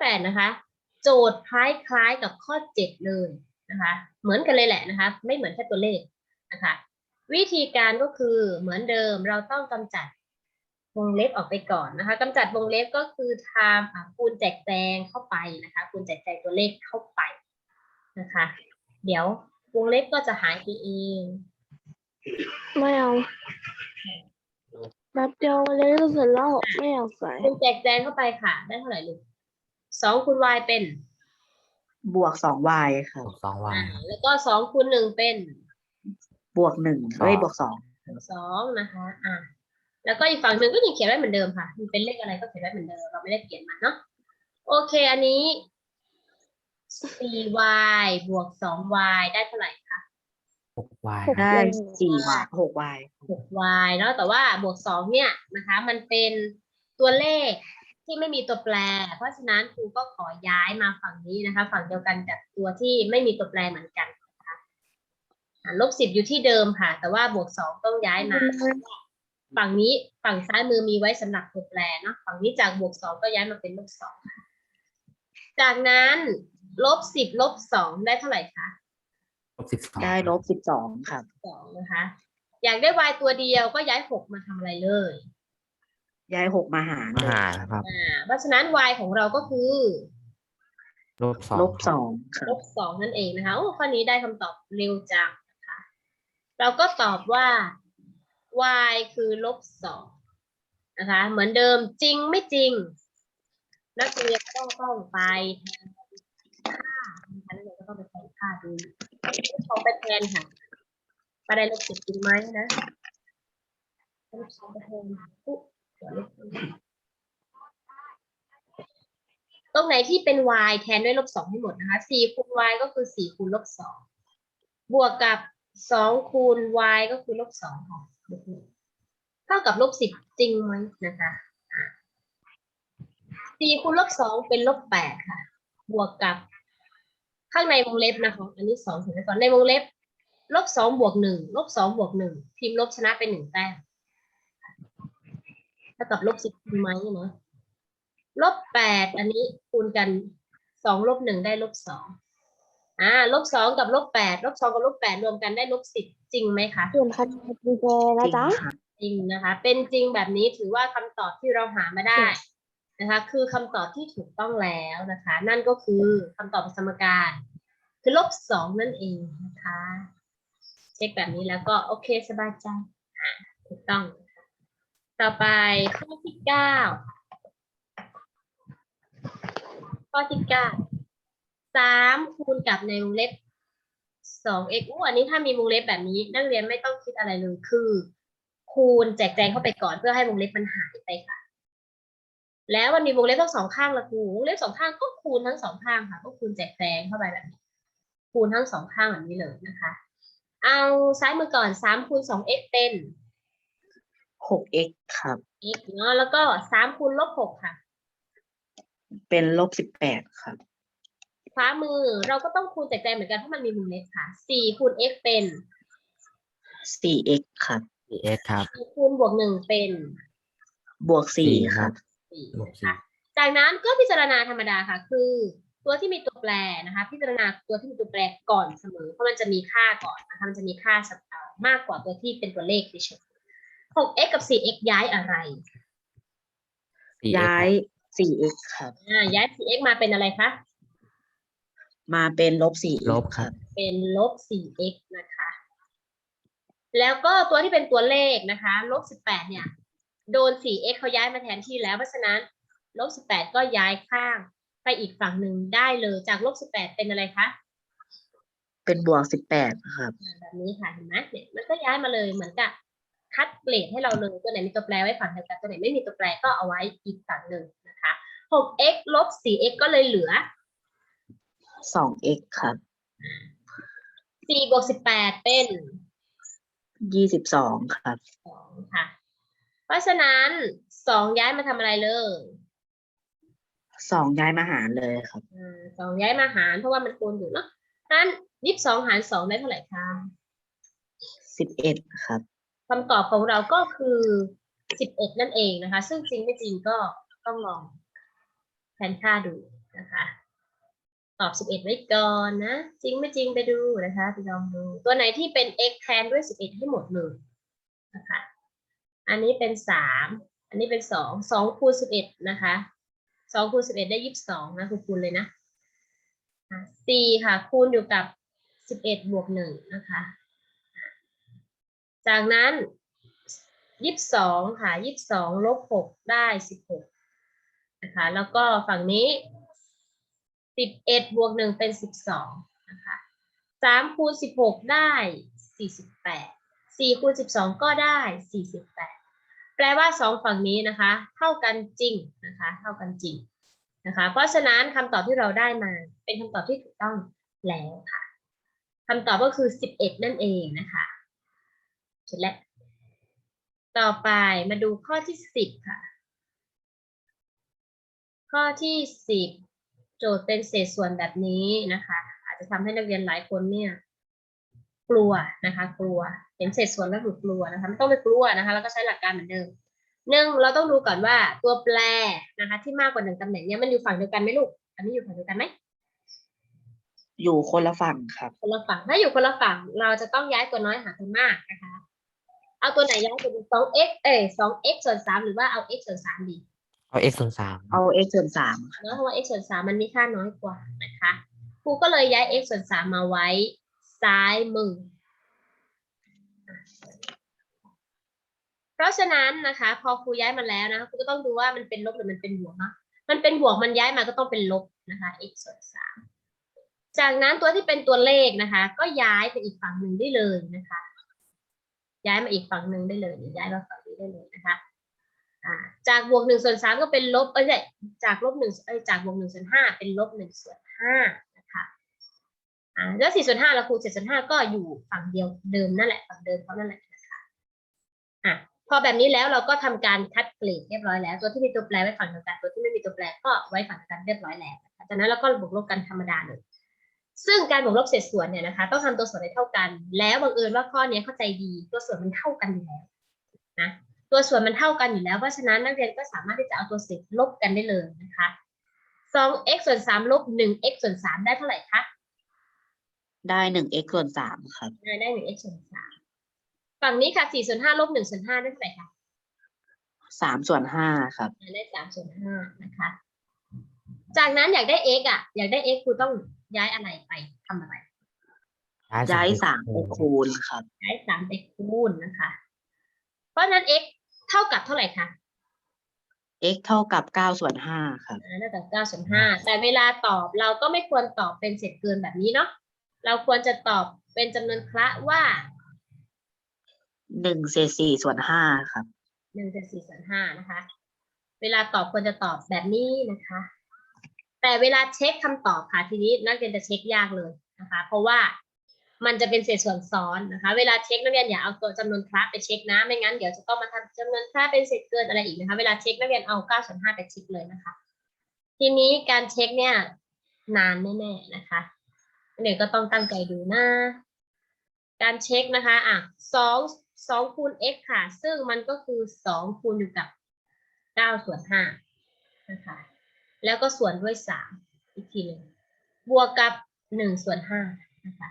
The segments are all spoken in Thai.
แปดนะคะ โจทย์คล้ายๆกับข้อเจ็ดเลยนะคะ เหมือนกันเลยแหละนะคะ ไม่เหมือนแค่ตัวเลขนะคะ วิธีการก็คือเหมือนเดิมเราต้องกำจัดวงเล็บออกไปก่อนนะคะกำจัดวงเล็บก็คือทำอะคูณแจกแจงเข้าไปนะคะ คูณแจกแจงตัวเลขเข้าไปนะคะ เดี๋ยววงเล็บก็จะหายไปเอง ไม่เอาแป๊บเดียวเลยก็เสร็จแล้วไม่อยากใส่คูณแจกแจงเข้าไปค่ะ ได้เท่าไหร่ลูก สองคูณ y เป็นบวกสอง y ครับ บวกสองวันอ่าแล้วก็สองคูณหนึ่งเป็นบวกหนึ่งเอ้ยบวกสองสองนะคะอ่าแล้วก็อีกฝั่งหนึ่งก็ยังเขียนไว้เหมือนเดิมค่ะมันเป็นเลขอะไรก็เขียนไว้เหมือนเดิมเราไม่ได้เปลี่ยนมันเนาะโอเค อันนี้ 4y บวก 2y ได้เท่าไหร่คะ หกวันได้สี่ y หก y 6y เนาะแต่ว่าบวก 2 เนี่ยนะคะ มันเป็นตัวเลข ที่ไม่มีตัวแปร เพราะฉะนั้นครูก็ขอย้ายมาฝั่งนี้นะคะ ฝั่งเดียวกันกับตัวที่ไม่มีตัวแปรเหมือนกันนะคะอ่าลบสิบอยู่ที่เดิมค่ะ แต่ว่าบวกสองต้องย้ายมา ฝั่งนี้ฝั่งซ้ายมือมีไว้สำหรับตัวแปรเนาะฝั่งนี้จากบวกสองก็ย้ายมาเป็นลบสองค่ะจากนั้นลบสิบลบสองได้เท่าไหร่คะลบสิบสองได้ลบสิบสองครับสองนะคะ อยากได้ y ตัวเดียวก็ย้ายหกมาทำอะไรเลย ย้ายหกมาหารมาหารครับอ่าเพราะฉะนั้น y ของเราก็คือลบสองลบสองครัลบบสองนั่นเองนะคะโอ้ข้อนี้ได้คำตอบเร็วจังนะคะเราก็ตอบว่า y คือลบสองนะคะ เหมือนเดิมจริงไม่จริง นักเรียนก็ต้องไปแทนค่านะคะนักเรียนก็ต้องไปแทนค่าดูชองไปแทนค่ะประเด็นลบสิบจริงไหมนะต้องชองไปแทนปุ๊บเดี๋ยวลบสิบ ตรงไหนที่เป็น y แทนด้วยลบสองให้หมดนะคะสี่คูณ y ก็คือสี่คูณลบสองบวกกับสองคูณ y ก็คือลบสองค่ะเท่ากับลบสิบจริงไหมนะคะสี่คูณลบสองเป็นลบแปดค่ะ บวกกับข้างในวงเล็บนะคะ อันนี้สองถึงก่อนในวงเล็บลบสองบวกหนึ่งลบสองบวกหนึ่งพิมพ์ลบชนะเป็นหนึ่งแต้ม เท่ากับลบสิบจริงไหมเนาะลบแปดอันนี้คูณกันสองลบหนึ่งได้ลบสองอ่าลบสองกับลบแปดลบสองกับลบแปดรวมกันได้ลบสิบจริงไหมคะส่วนคันดีเจจนะริงจ๊ะครับจริงนะคะ เป็นจริงแบบนี้ถือว่าคำตอบที่เราหามาได้นะคะ คือคำตอบที่ถูกต้องแล้วนะคะ นั่นก็คือคำตอบสมการ คือลบสองนั่นเองนะคะ เช็คแบบนี้แล้วก็โอเคสบายใจอะถูกต้องนะคะ ต่อไปข้อที่เก้าข้อที่เก้าสามคูณกับในวงเล็บสอง x อู้อันนี้ถ้ามีวงเล็บแบบนี้ นักเรียนไม่ต้องคิดอะไรเลยคือ คูณแจกแจงเข้าไปก่อนเพื่อให้วงเล็บมันหายไปค่ะ แล้วมันมีวงเล็บทั้งสองข้างละครูวงเล็บสองข้างก็คูณทั้งสองข้างค่ะก็คูณแจกแจงเข้าไปแบบนี้ คูณทั้งสองข้างแบบนี้เลยนะคะ เอาซ้ายมือก่อนสามคูณสอง x เป็น หก x ครับ x เนาะแล้วก็สามคูณลบหกค่ะ เป็นลบสิบแปดครับ ขวามือเราก็ต้องคูณแจกแจงเหมือนกันเพราะมันมีวงเล็บค่ะสี่คูณ x เป็นสี่ x ครับสี่เอ็กครับสี่คูณบวกหนึ่งเป็นบวกสี่สี่คครัรับบสี่บวกนะสี่คะจากนั้นก็พิจารณาธรรมดาค่ะ คือ ตัวที่มีตัวแปรนะคะ พิจารณาตัวที่มีตัวแปรก่อนเสมอ เพราะมันจะมีค่าก่อนนะคะมันจะมีค่าสักเอ่อมากกว่าตัวที่เป็นตัวเลขเฉยๆ หก x กับสี่ x ย้ายอะไรสี่ย้ายสี่ x ครับ อ่าย้ายสี่ x มาเป็นอะไรคะ มาเป็นลบสี่ลบครับ เป็นลบ 4x นะคะ แล้วก็ตัวที่เป็นตัวเลขนะคะลบ 18 เนี่ย โดน 4x เขาย้ายมาแทนที่แล้ว เพราะฉะนั้นลบ 18 ก็ย้ายข้างไปอีกฝั่งหนึ่งได้เลย จากลบ 18 เป็นอะไรคะ เป็นบวกสิบแปดครับอ่าแบบนี้ค่ะเห็นไหมเนี่ยมันก็ย้ายมาเลยเหมือนกับ คัดเกรดให้เราเลยตัวไหนมีตัวแปรไว้ฝั่งเดียวกันตัวไหนไม่มีตัวแปรก็เอาไว้อีกฝั่งหนึ่งนะคะ 6x ลบ 4x ก็เลยเหลือสอง x ครับ 4บวก18 เป็นยี่สิบสองครับสองค่ะ เพราะฉะนั้นสองย้ายมาทำอะไรเลยสองย้ายมาหารเลยครับอ่าสองย้ายมาหารเพราะว่ามันคูณอยู่เนาะนั้นยี่สิบสองหารสองได้เท่าไหร่คะสิบเอ็ดครับ คำตอบของเราก็คือสิบเอ็ดนั่นเองนะคะ ซึ่งจริงไม่จริงก็ต้องลองแทนค่าดูนะคะ ตอบ 11 ไว้ก่อนนะ จริงไม่จริงไปดูนะคะไปลองดู ตัวไหนที่เป็น x แทนด้วย 11 ให้หมดเลยนะคะ อันนี้เป็น 3 อันนี้เป็น 2 2คูณ11 นะคะ 2คูณ11 ได้ 22 นะคูณเลยนะอะ4ค่ะ คูณอยู่กับ 11 บวก 1 นะคะ จากนั้น22ค่ะ22ลบ6ได้16นะคะแล้วก็ฝั่งนี้สิบเอ็ดบวกหนึ่งเป็นสิบสองนะคะสามคูณสิบหกได้สี่สิบแปดสี่คูณสิบสองก็ได้สี่สิบแปดแปลว่าสองฝั่งนี้นะคะ เท่ากันจริงนะคะ เท่ากันจริงนะคะ เพราะฉะนั้นคำตอบที่เราได้มาเป็นคำตอบที่ถูกต้องแล้วค่ะคำตอบก็คือสิบเอ็ดนั่นเองนะคะ เสร็จแล้ว ต่อไปมาดูข้อที่สิบค่ะ ข้อที่สิบโจทย์เป็นเศษส่วนแบบนี้นะคะ อาจจะทำให้นักเรียนหลายคนเนี่ย กลัวนะคะ กลัวเห็นเศษส่วนแล้วหนูกลัวนะคะไม่ต้องไปกลัวนะคะ แล้วก็ใช้หลักการเหมือนเดิมหนึ่งเราต้องดูก่อนว่าตัวแปรนะคะ ที่มากกว่าหนึ่งตำแหน่งเนี่ยมันอยู่ฝั่งเดียวกันไหมลูก อันนี้อยู่ฝั่งเดียวกันไหมอยู่คนละฝั่งครับ คนละฝั่งถ้าอยู่คนละฝั่งเราจะต้องย้ายตัวน้อยหาตัวมากนะคะ เอาตัวไหนย้ายตัวสอง x เอ้ยสอง x ส่วนสามหรือว่าเอา x ส่วนสามดีเอา x ส่วนสามเอา x ส่วนสามเนอะเพราะว่า x ส่วนสามมันมีค่าน้อยกว่านะคะครูก็เลยย้าย x ส่วนสามมาไว้ซ้ายมือ เพราะฉะนั้นนะคะ พอครูย้ายมาแล้วนะคะครูก็ต้องดูว่ามันเป็นลบหรือมันเป็นบวกเนาะมันเป็นบวกมันย้ายมาก็ต้องเป็นลบนะคะ x ส่วนสามจากนั้นตัวที่เป็นตัวเลขนะคะ ก็ย้ายไปอีกฝั่งหนึ่งได้เลยนะคะ ย้ายมาอีกฝั่งหนึ่งได้เลยย้ายมาฝั่งนี้ได้เลยนะคะจากบวกหนึ่งส่วนสามก็เป็นลบเอ้ยไม่ใช่จากลบหนึ่งเอ้ยจากบวกหนึ่งส่วนห้าเป็นลบหนึ่งส่วนห้านะคะอ่าแล้วสี่ส่วนห้าเราคูณเจ็ดส่วนห้าก็อยู่ฝั่งเดียวเดิมนั่นแหละฝั่งเดิมเขานั่นแหละนะคะอะพอแบบนี้แล้วเราก็ทำการคัดเกรดเรียบร้อยแล้ว ตัวที่มีตัวแปรไว้ฝั่งเดียวกันตัวที่ไม่มีตัวแปรก็ไว้ฝั่งเดียวกันเรียบร้อยแล้วจากนั้นเราก็บวกลบกันธรรมดาเลย ซึ่งการบวกลบเศษส่วนเนี่ยนะคะ ต้องทำตัวส่วนให้เท่ากัน แล้วบังเอิญว่าข้อเนี้ยเข้าใจดีตัวส่วนมันเท่ากันอยู่แล้วนะตัวส่วนมันเท่ากันอยู่แล้วเพราะฉะนั้นนักเรียนก็สามารถที่จะเอาตัวเศษลบกันได้เลยนะคะ 2x ส่วน3ลบ 1x ส่วน3ได้เท่าไหร่คะได้หนึ่ง x ส่วนสามครับได้ได้ 1x ส่วน3ฝั่งนี้ค่ะ4ส่วน5ลบ1ส่วน5ได้เท่าไหร่คะสามส่วนห้าครับได้3ส่วน5นะคะ จากนั้นอยากได้ x อะ อยากได้ x ครูต้อง ย้ายอะไรไปทำอะไร ย้ายสามไปคูณครับ ย้าย3ไปคูณนะคะ เพราะฉะนั้น x เท่ากับเท่าไหร่คะ x เท่ากับเก้าส่วนห้าครับ อ่าเท่ากับ9ส่วน5แต่เวลาตอบเราก็ไม่ควรตอบเป็นเศษเกินแบบนี้เนาะ เราควรจะตอบเป็นจำนวนคละว่าหนึ่งเศษสี่ส่วนห้าครับ หนึ่งเศษสี่ส่วนห้านะคะ เวลาตอบควรจะตอบแบบนี้นะคะ แต่เวลาเช็คคำตอบค่ะทีนี้นักเรียนจะเช็คยากเลยนะคะ เพราะว่ามันจะเป็นเศษส่วนซ้อนนะคะ เวลาเช็คนักเรียนอย่าเอาตัวจำนวนคละไปเช็คนะไม่งั้นเดี๋ยวจะต้องมาทำจำนวนคละเป็นเศษเกินอะไรอีกนะคะ เวลาเช็คนักเรียนเอาเก้าส่วนห้าไปเช็คเลยนะคะ ทีนี้การเช็คเนี่ยนานแน่ๆนะคะเรียนก็ต้องตั้งใจดูนะการเช็คนะคะอะสองสองคูณ x ค่ะ ซึ่งมันก็คือสองคูณอยู่กับเก้าส่วนห้านะคะ แล้วก็ส่วนด้วยสามอีกทีหนึ่งบวกกับหนึ่งส่วนห้านะคะ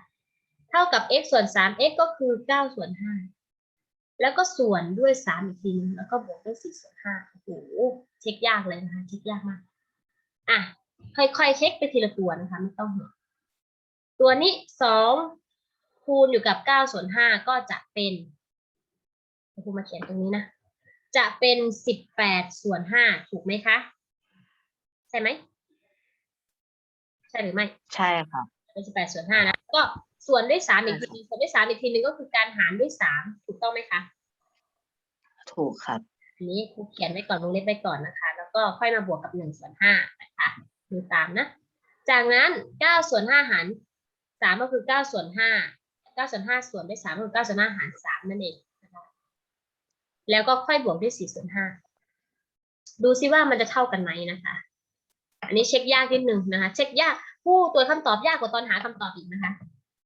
เท่ากับ x ส่วนสาม x ก็คือเก้าส่วนห้าแล้วก็ส่วนด้วยสามอีกทีหนึงแล้วก็บวกด้วยสี่ส่วนห้าโอ้โหเช็คยากเลยนะคะเช็คยากมากอะค่อยๆเช็คไปทีละตัวนะคะไม่ต้องห่วงตัวนี้สองคูณอยู่กับเก้าส่วนห้าก็จะเป็นครูมาเขียนตรงนี้นะจะเป็นสิบแปดส่วนห้าถูกไหมคะ ช่ไหม ใช่หรือไม่ใช่ครับเป็นสิบแปดส่วนห้านะก็ส่วนด้วยสามอีกทีหนึงส่วนด้วยสามอีกทีหนึงก็คือการหารด้วยสามถูกต้องไหมคะถูกครับอันนี้ครูเขียนไว้ก่อนวงเล็บไว้ก่อนนะคะ แล้วก็ค่อยมาบวกกับหนึ่งส่วนห้านะคะดูตามนะ จากนั้นเก้าส่วนห้าหารสามก็คือเก้าส่วนห้าเก้าส่วนห้าส่วนด้วยสามก็คือเก้าส่วนห้าหารสามนั่นเองนะคะแล้วก็ค่อยบวกด้วยสี่ส่วนห้าดูซิว่ามันจะเท่ากันไหมนะคะ อันนี้เช็คยากนิดนึงนะคะ เช็คยากผู้ตัวคำตอบยากกว่าตอนหาคำตอบอีกนะคะ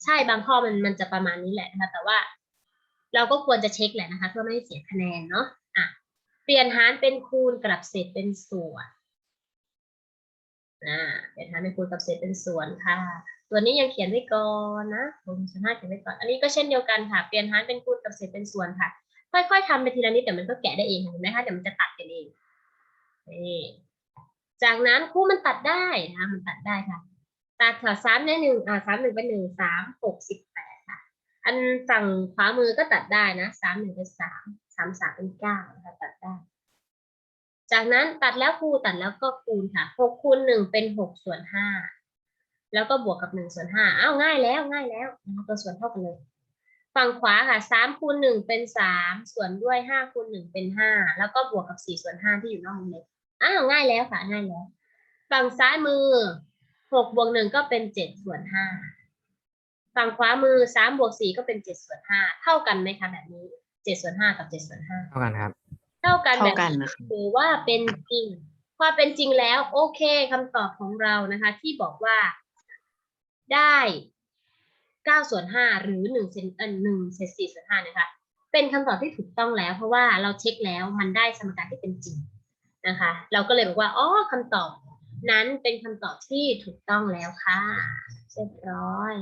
ใช่บางข้อมันมันจะประมาณนี้แหละนะคะแต่ว่า เราก็ควรจะเช็คแหละนะคะ เพื่อไม่ให้เสียคะแนนเนาะอะเปลี่ยนหารเป็นคูณกลับเศษเป็นส่วนอ่าเดี๋ยวทำเป็นคูณกลับเศษเป็นส่วนค่ะ ตัวนี้ยังเขียนไว้ก่อนนะหกส่วนห้าเขียนไว้ก่อน อันนี้ก็เช่นเดียวกันค่ะ เปลี่ยนหารเป็นคูณกับเศษเป็นส่วนค่ะ ค่อยๆทำไปทีละนิดเดี๋ยวมันก็แกะได้เองเห็นไหมคะเดี๋ยวมันจะตัดกันเองนี่ จากนั้นคู่มันตัดได้นะคะมันตัดได้ค่ะ ตัดค่ะสามในหนึ่งอ่าสามหนึ่งเป็นหนึ่งสามหกสิบแปดค่ะ อันฝั่งขวามือก็ตัดได้นะสามหนึ่งเป็นสามสามสามเป็นเก้านะคะตัดได้ จากนั้นตัดแล้วคูตัดแล้วก็คูณค่ะหกคูณหนึ่งเป็นหกส่วนห้าแล้วก็บวกกับหนึ่งส่วนห้าอ้าวง่ายแล้วง่ายแล้วนะตัวส่วนเท่ากันเลย ฝั่งขวาค่ะสามคูณหนึ่งเป็นสามส่วนด้วยห้าคูณหนึ่งเป็นห้าแล้วก็บวกกับสี่ส่วนห้าที่อยู่นอกวงเล็บ อ้าวง่ายแล้วค่ะง่ายแล้ว ฝั่งซ้ายมือหกบวกหนึ่งก็เป็นเจ็ดส่วนห้าฝั่งขวามือสามบวกสี่ก็เป็นเจ็ดส่วนห้าเท่ากันไหมคะแบบนี้เจ็ดส่วนห้ากับเจ็ดส่วนห้าเท่ากันครับ เท่ากันเท่าแบบกันนี้นะครับถือว่าเป็นจริงความเป็นจริงแล้ว โอเคคำตอบของเรานะคะ ที่บอกว่าได้เก้าส่วนห้าหรือหนึ่งเซนเออหนึ่งเศษสี่ส่วนห้านะคะ เป็นคำตอบที่ถูกต้องแล้ว เพราะว่าเราเช็คแล้วมันได้สมการที่เป็นจริง นะคะ เราก็เลยบอกว่าอ๋อคำตอบนั้นเป็นคำตอบที่ถูกต้องแล้วค่ะเรียบร้อย